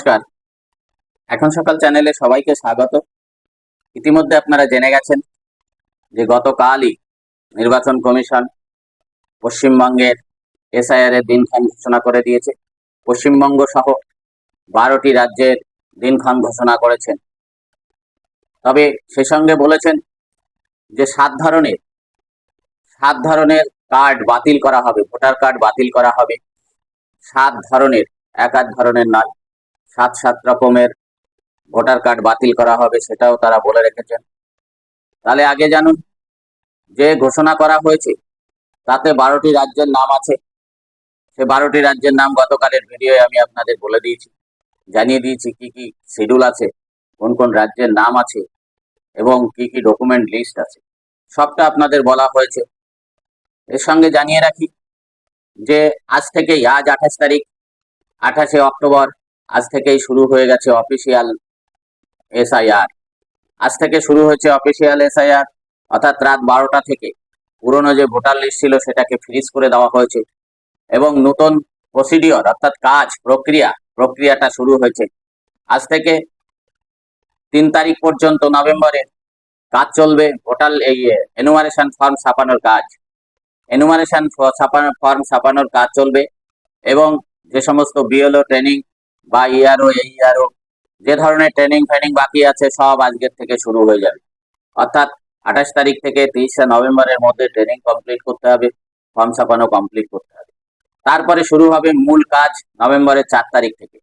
নমস্কার। এখন সকাল চ্যানেলে সবাইকে স্বাগত। ইতিমধ্যে আপনারা জেনে গেছেন যে গতকালই নির্বাচন কমিশন পশ্চিমবঙ্গের এসআইআর এর দিনক্ষণ ঘোষণা করে দিয়েছে। পশ্চিমবঙ্গ সহ বারোটি রাজ্যের দিনক্ষণ ঘোষণা করেছেন। তবে সে সঙ্গে বলেছেন যে সাত ধরনের সাত ধরনের কার্ড বাতিল করা হবে, ভোটার কার্ড বাতিল করা হবে। সাত ধরনের, এক এক ধরনের নয়। সাত সাত রকমের ভোটার কার্ড বাতিল করা হবে, সেটাও তারা বলে রেখেছেন। তাহলে আগে জানুন, যে ঘোষণা করা হয়েছে, তাতে বারোটি রাজ্যের নাম আছে। সে বারোটি রাজ্যের নাম গতকালের ভিডিওয়ে আমি আপনাদের বলে দিয়েছি, জানিয়ে দিয়েছি কি কি শিডিউল আছে, কোন কোন রাজ্যের নাম আছে, এবং কি কি ডকুমেন্ট লিস্ট আছে। সবটা আপনাদের বলা হয়েছে। এর সঙ্গে জানিয়ে রাখি যে আজ থেকেই, আজ আঠাশ তারিখ, আঠাশে অক্টোবর আজ থেকেই শুরু হয়ে গেছে অফিসিয়াল এসআইআর আজ থেকে শুরু হয়েছে অফিসিয়াল এসআইআর অর্থাৎ রাত বারোটা থেকে। পুরনো যে ভোটার লিস্ট ছিল সেটাকে ফ্রিজ করে দেওয়া হয়েছে। এবং নতুন প্রসিডিওর অর্থাৎ কাজ, প্রক্রিয়া, প্রক্রিয়াটা শুরু হয়েছে। আজ থেকে তিন তারিখ পর্যন্ত নভেম্বরে কাজ চলবে ভোটার এই এনুমারেশন ফর্ম ছাপানোর কাজ। এনুমারেশন ছাপানোর ফর্ম ছাপানোর কাজ চলবে। এবং যে সমস্ত বিএলও ট্রেনিং বা ইআরও এইআরও যে ধরনের ট্রেনিং ফ্রেনিং বাকি আছে, সব আজকের থেকে শুরু হয়ে যাবে। অর্থাৎ আঠাশ তারিখ থেকে তেইশে নভেম্বরের মধ্যে ট্রেনিং কমপ্লিট করতে হবে ফর্ম ছাপানো কমপ্লিট করতে হবে। তারপরে শুরু হবে মূল কাজ নভেম্বরের চার তারিখ থেকে।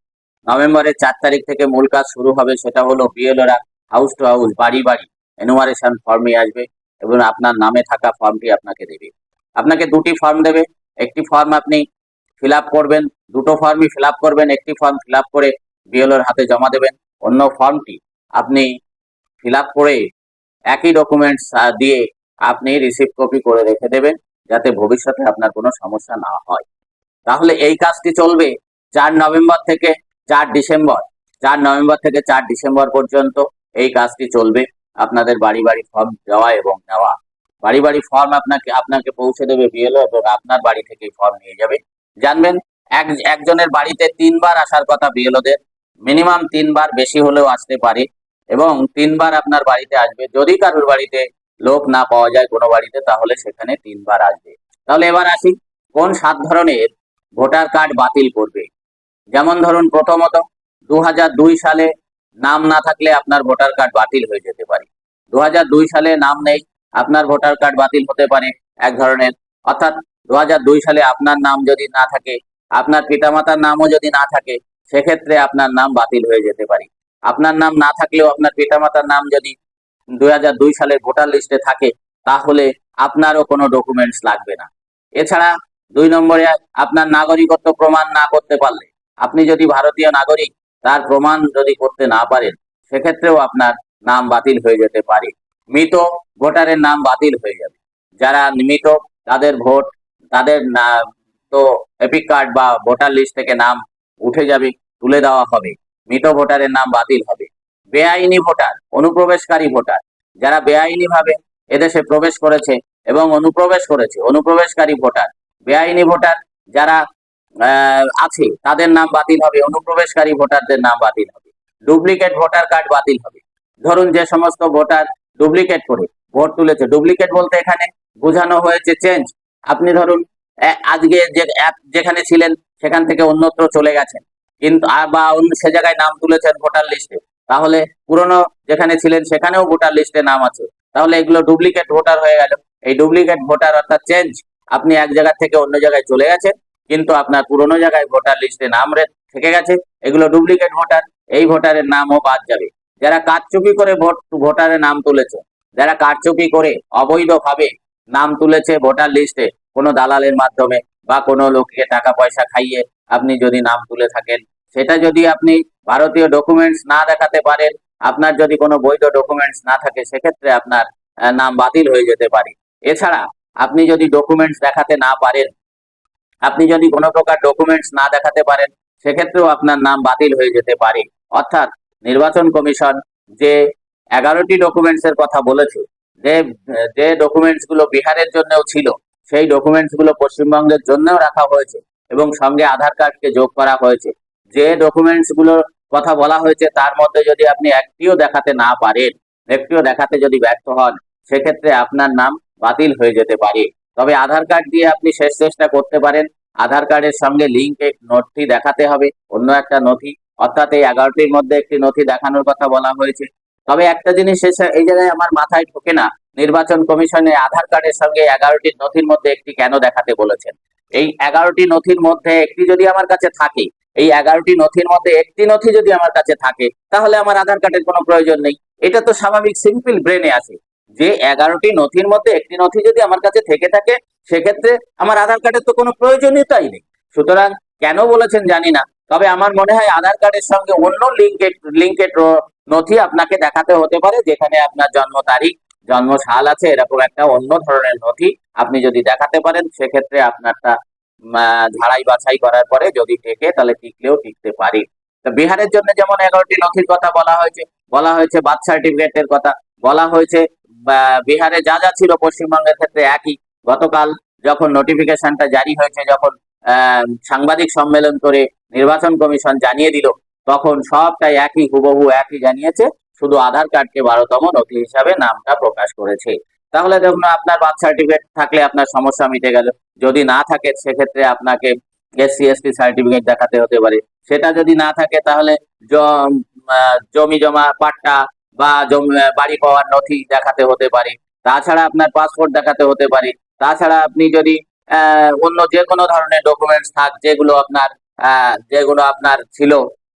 নভেম্বরের চার তারিখ থেকে মূল কাজ শুরু হবে, সেটা হলো বিএলওরা হাউস টু হাউস বাড়ি বাড়ি এনুমারেশন ফর্মে আসবে এবং আপনার নামে থাকা ফর্মটি আপনাকে দেবে। আপনাকে দুটি ফর্ম দেবে। একটি ফর্ম আপনি ফিল আপ করবেন, দুটো ফর্মই ফিল আপ করবেন, একটি ফর্ম ফিল আপ করে বিএলওর হাতে জমা দেবেন, অন্য ফর্মটি আপনি ফিল আপ করে একই ডকুমেন্টস দিয়ে আপনি রিসিভ কপি করে রেখে দেবেন, যাতে ভবিষ্যতে আপনার কোনো সমস্যা না হয়। তাহলে এই কাজটি চলবে? চার নভেম্বর থেকে চার ডিসেম্বর, চার নভেম্বর থেকে চার ডিসেম্বর পর্যন্ত এই কাজটি চলবে? আপনাদের বাড়ি বাড়ি ফর্ম দেওয়া এবং নেওয়া। বাড়ি বাড়ি ফর্ম আপনাকে আপনাকে পৌঁছে দেবে বিএলও এবং আপনার বাড়ি থেকে ফর্ম নিয়ে যাবে। জানবেন, এক, একজনের বাড়িতে তিনবার আসার কথা বিএলওদের। মিনিমাম তিনবার বেশি হলেও আসতে পারে। এবং তিনবার আপনার বাড়িতে আসবে। যদি কারোর বাড়িতে লোক না পাওয়া যায় কোনো বাড়িতে, তাহলে সেখানে তিনবার আসবে। তাহলে এবার আসি, কোন সাত ধরনের ভোটার কার্ড বাতিল করবে? যেমন ধরুন প্রথমত দু হাজার দুই সালে নাম না থাকলে আপনার ভোটার কার্ড বাতিল হয়ে যেতে পারে। দু হাজার দুই সালে নাম নেই, আপনার ভোটার কার্ড বাতিল হতে পারে এক ধরনের। অর্থাৎ দু হাজার দুই সালে আপনার নাম যদি না থাকে, আপনার পিতামাতার নামও যদি না থাকে, সেক্ষেত্রে আপনার নাম বাতিল হয়ে যেতে পারে। আপনার নাম না থাকলেও আপনার পিতামাতার নাম যদি দুই সালের ভোটার লিস্টে থাকে, তাহলে আপনারও কোনো ডকুমেন্টস লাগবে না। এছাড়া দুই নম্বরে আপনার নাগরিকত্ব প্রমাণ না করতে পারলে, আপনি যদি ভারতীয় নাগরিক, তার প্রমাণ যদি করতে না পারেন, সেক্ষেত্রেও আপনার নাম বাতিল হয়ে যেতে পারে। মৃত ভোটারের নাম বাতিল হয়ে যাবে। যারা মৃত, তাদের ভোট তাদের, না, তো এপিক কার্ড বা ভোটার লিস্ট থেকে নাম উঠে যাবে, তুলে দেওয়া হবে। মৃত ভোটারের নাম বাতিল হবে। বেআইনি ভোটার, অনুপ্রবেশকারী ভোটার, যারা বেআইনি ভাবে এদেশে প্রবেশ করেছে এবং অনুপ্রবেশ করেছে, অনুপ্রবেশকারী ভোটার, বেআইনি ভোটার যারা আছে, তাদের নাম বাতিল হবে, অনুপ্রবেশকারী ভোটারদের নাম বাতিল হবে। ডুপ্লিকেট ভোটার কার্ড বাতিল হবে। ধরুন যে সমস্ত ভোটার ডুপ্লিকেট করে ভোট তুলেছে। ডুপ্লিকেট বলতে এখানে বোঝানো হয়েছে চেঞ্জ আপনি ধরুন আজকে যে যেখানে ছিলেন, সেখান থেকে অন্যত্র চলে গেছেন। কিন্তু বা অন্য সে জায়গায় নাম তুলেছেন ভোটার লিস্টে। তাহলে পুরনো যেখানে ছিলেন, সেখানেও ভোটার লিস্টে নাম আছে। তাহলে এগুলো ডুপ্লিকেট ভোটার হয়ে গেল। এই ডুপ্লিকেট ভোটার অর্থাৎ চেঞ্জ, আপনি এক জায়গা থেকে অন্য জায়গায় চলে গেছেন, কিন্তু আপনার পুরনো জায়গায় ভোটার লিস্টে নাম থেকে গেছে। এগুলো ডুপ্লিকেট ভোটার, এই ভোটারের নামও বাদ যাবে। যারা কারচুপি করে ভোট, ভোটারের নাম তুলেছে, যারা কারচুপি করে, অবৈধভাবে নাম তুলেছে ভোটার লিস্টে কোনো দালালের মাধ্যমে বা কোনো লোককে টাকা পয়সা খাইয়ে আপনি যদি নাম তুলে থাকেন। সেটা যদি আপনি ভারতীয় ডকুমেন্টস না দেখাতে পারেন, আপনার যদি কোনো বৈধ ডকুমেন্টস না থাকে, সেক্ষেত্রে আপনার নাম বাতিল হয়ে যেতে পারে। এছাড়া আপনি যদি ডকুমেন্টস দেখাতে না পারেন, আপনি যদি কোনো প্রকার ডকুমেন্টস না দেখাতে পারেন, সেক্ষেত্রেও আপনার নাম বাতিল হয়ে যেতে পারে। অর্থাৎ নির্বাচন কমিশন যে এগারোটি ডকুমেন্টস এর কথা বলেছে যে যে ডকুমেন্টসগুলো বিহারের জন্যও ছিল, সেই ডকুমেন্টসগুলো পশ্চিমবঙ্গের জন্যও রাখা হয়েছে এবং সঙ্গে আধার কার্ডকে যোগ করা হয়েছে। যে ডকুমেন্টসগুলো কথা বলা হয়েছে, তার মধ্যে যদি আপনি একটিও দেখাতে না পারেন, একটিও দেখাতে যদি ব্যর্থ হন, সেক্ষেত্রে আপনার নাম বাতিল হয়ে যেতে পারে। তবে আধার কার্ড দিয়ে আপনি শেষ চেষ্টা করতে পারেন। আধার কার্ডের সঙ্গে লিঙ্ক নথি দেখাতে হবে, অন্য একটা নথি। অর্থাৎ এই এগারোটির মধ্যে একটি নথি দেখানোর কথা বলা হয়েছে। তবে একটা জিনিস এই জায়গায় আমার মাথায় ঢোকে না, নির্বাচন কমিশনে আধার কার্ডের সঙ্গে এগারোটি নথির মধ্যে একটি কেন দেখাতে বলেছেন? এই এগারোটি নথির মধ্যে একটি যদি আমার কাছে থাকে, এই এগারোটি নথির মধ্যে একটি নথি যদি আমার কাছে থাকে, তাহলে আমার আধার কার্ডের কোনো প্রয়োজন নেই। এটা তো স্বাভাবিক সিম্পল ব্রেনে আসে যে এগারোটি নথির মধ্যে একটি নথি যদি আমার কাছে থেকে থাকে, সেক্ষেত্রে আমার আধার কার্ডের তো কোনো প্রয়োজনীয়তাই নেই। সুতরাং কেন বলেছেন জানি না। তবে আমার মনে হয় আধার কার্ডের সঙ্গে অন্য লিঙ্কের লিঙ্কের নথি আপনাকে দেখাতে হতে পারে, যেখানে আপনার জন্ম তারিখ, জন্ম সাল আছে, এরকম একটা অন্য ধরনের নথি আপনি যদি দেখাতে পারেন, সেক্ষেত্রে আপনারটা ঝাড়াই বাছাই করার পরে যদি টেকে, তাহলে টিকলেও টিকতে পারে। বিহারের জন্য যেমন এগারোটি নথির কথা বলা হয়েছে বলা হয়েছে বার্থ সার্টিফিকেটের কথা, বলা হয়েছে বিহারে যা যা ছিল পশ্চিমবঙ্গের ক্ষেত্রে একই। গতকাল যখন নোটিফিকেশনটা জারি হয়েছে, যখন সাংবাদিক সম্মেলন করে নির্বাচন কমিশন জানিয়ে দিল, তখন সবটাই একই, হুবহু একই জানিয়েছে, শুধু আধার কার্ডকে বারোতম নথি হিসাবে নামটা প্রকাশ করেছে। তাহলে দেখুন, আপনার বার্থ সার্টিফিকেট থাকলে আপনার সমস্যা মিটে গেল। যদি না থাকে, সেক্ষেত্রে আপনাকে এসসি, এসটি সার্টিফিকেট দেখাতে হতে পারে। সেটা যদি না থাকে, তাহলে জমি জমা পাট্টা বা বাড়ি পাওয়ার নথি দেখাতে হতে পারে। তাছাড়া আপনার পাসপোর্ট দেখাতে হতে পারে। তাছাড়া আপনি যদি অন্য যে কোনো ধরনের ডকুমেন্টস থাক, যেগুলো আপনার যেগুলো আপনার ছিল।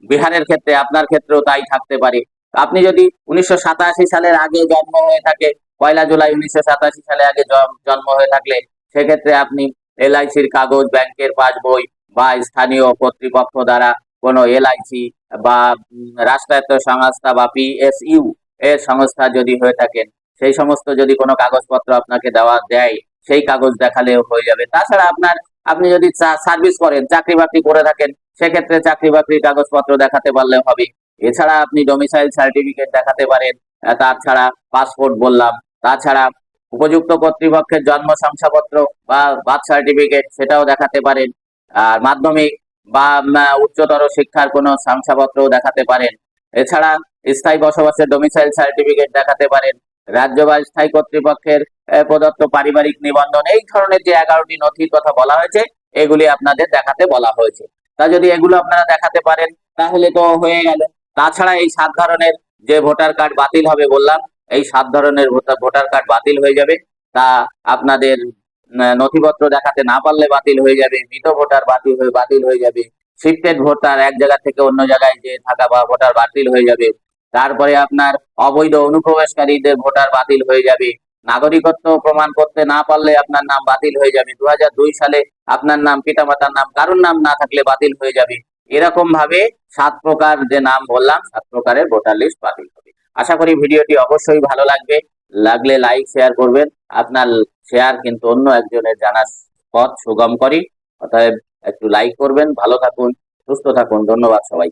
বিহারের ক্ষেত্রে, আপনার ক্ষেত্রেও তাই থাকতে পারে। আপনি যদি উনিশশো সাতাশি সালের আগে জন্ম হয়ে থাকে, পয়লা জুলাই উনিশশো সাতাশি সালে আগে জন্ম হয়ে থাকলে, সেক্ষেত্রে আপনি এলআইসির কাগজ, ব্যাংকের পাসবই বা স্থানীয় কর্তৃপক্ষ দ্বারা কোনো এলআইসি বা রাষ্ট্রায়ত্ত সংস্থা বা পিএসইউ এর সংস্থা যদি হয়ে থাকেন, সেই সমস্ত যদি কোনো কাগজপত্র আপনাকে দেওয়া দেয়, সেই কাগজ দেখালেও হয়ে যাবে। তাছাড়া আপনার আপনি যদি সার্ভিস করেন চাকরি বাকরি করে থাকেন, সেক্ষেত্রে চাকরি বাকরির কাগজপত্র দেখাতে পারলে হবে। এছাড়া আপনি ডোমিসাইল সার্টিফিকেট দেখাতে পারেন তাছাড়া পাসপোর্ট বললাম, তাছাড়া উপযুক্ত কর্তৃপক্ষের জন্ম শংসাপত্র বা বার্থ সার্টিফিকেট সেটাও দেখাতে পারেন। আর মাধ্যমিক বা উচ্চতর শিক্ষার কোনো শংসাপত্রও দেখাতে পারেন। এছাড়া স্থায়ী বসবাসের ডোমিসাইল সার্টিফিকেট দেখাতে পারেন। রাজ্য বা স্থায়ী কর্তৃপক্ষের প্রদত্ত পারিবারিক নিবন্ধন, এই ধরনের যে এগারোটি নথির কথা বলা হয়েছে, এগুলি আপনাদের দেখাতে বলা হয়েছে। তা যদি এগুলো আপনারা দেখাতে পারেন, তাহলে তো হয়ে গেল। তাছাড়া এই সাত ধরনের যে ভোটার কার্ড বাতিল হবে বললাম, এই সাত ধরনের ভোটার কার্ড বাতিল হয়ে যাবে। তা আপনাদের নথিপত্র দেখাতে না পারলে বাতিল হয়ে যাবে, মৃত ভোটার বাতিল হয়ে বাতিল হয়ে যাবে। শিফটেড ভোটার এক জায়গা থেকে অন্য জায়গায় যে থাকা বা ভোটার বাতিল হয়ে যাবে তারপরে আপনার অবৈধ অনুপ্রবেশকারীদের ভোটার বাতিল হয়ে যাবে। নাগরিকত্ব প্রমাণ করতে না পারলে আপনার নাম বাতিল হয়ে যাবে। দু সালে আপনার নাম, পিতামাতার নাম, কারোর নাম না থাকলে বাতিল হয়ে যাবে। এরকম ভাবে সাত প্রকার যে নাম বললাম, সাত প্রকারের ভোটার লিস্ট বাতিল হবে। আশা করি ভিডিওটি অবশ্যই ভালো লাগবে। লাগলে লাইক, শেয়ার করবেন। আপনার শেয়ার কিন্তু অন্য একজনের জানার পথ সুগম করি। অতএব একটু লাইক করবেন। ভালো থাকুন, সুস্থ থাকুন। ধন্যবাদ সবাইকে।